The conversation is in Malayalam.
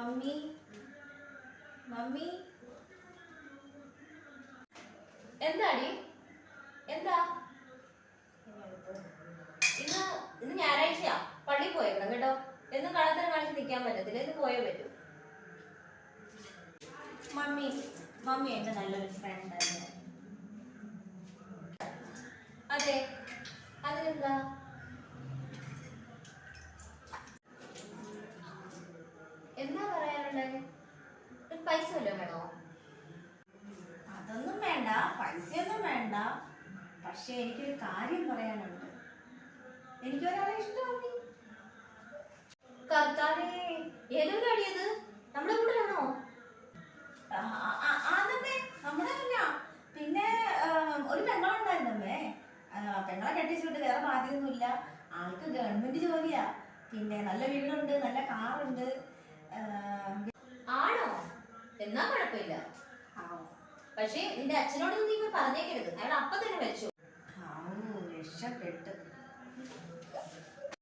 മമ്മി. മമ്മി. എന്താടി? എന്താ? ഇന്ന് ഇന്ന് ഞായറാഴ്ചയാ പള്ളി പോയേക്കണം കേട്ടോ. എന്നും കള്ളത്തരം കാണിച്ച് നിൽക്കാൻ പറ്റത്തില്ല. ഇന്ന് പോയേ പറ്റൂ. മമ്മി മമ്മി എന്റെ നല്ലൊരു ഫ്രണ്ട് അതെ. അതിനെന്താ? എന്താ പറയാറുള്ളത് പൈസ വല്ലതും വേണോ? അതൊന്നും വേണ്ട പൈസയൊന്നും വേണ്ട. പക്ഷെ എനിക്കൊരു കാര്യം പറയാനുണ്ട്. എനിക്കൊരാളെ ഇഷ്ടമാണ്. കർത്താവേ ഏതൊരു കാടിയത് നമ്മുടെ കൂട്ടിലാണോ അതമ്മേ നമ്മുടെ അല്ല പിന്നെ ഒരു പെങ്ങളുണ്ടായിരുന്നമ്മേ. പെങ്ങളെ കെട്ടിച്ചു വിട്ട് വേറെ ബാധ്യതയൊന്നുമില്ല. ആൾക്ക് ഗവൺമെന്റ് ജോലിയാ. പിന്നെ നല്ല വീടുണ്ട് നല്ല കാറുണ്ട്. എന്നാ കുഴപ്പമില്ല. പക്ഷേ നിന്റെ അച്ഛനോട് നീ ഇപ്പൊ പറഞ്ഞേക്കരുത്. അയാൾ അപ്പൊ തന്നെ മരിച്ചു രക്ഷപ്പെട്ട്.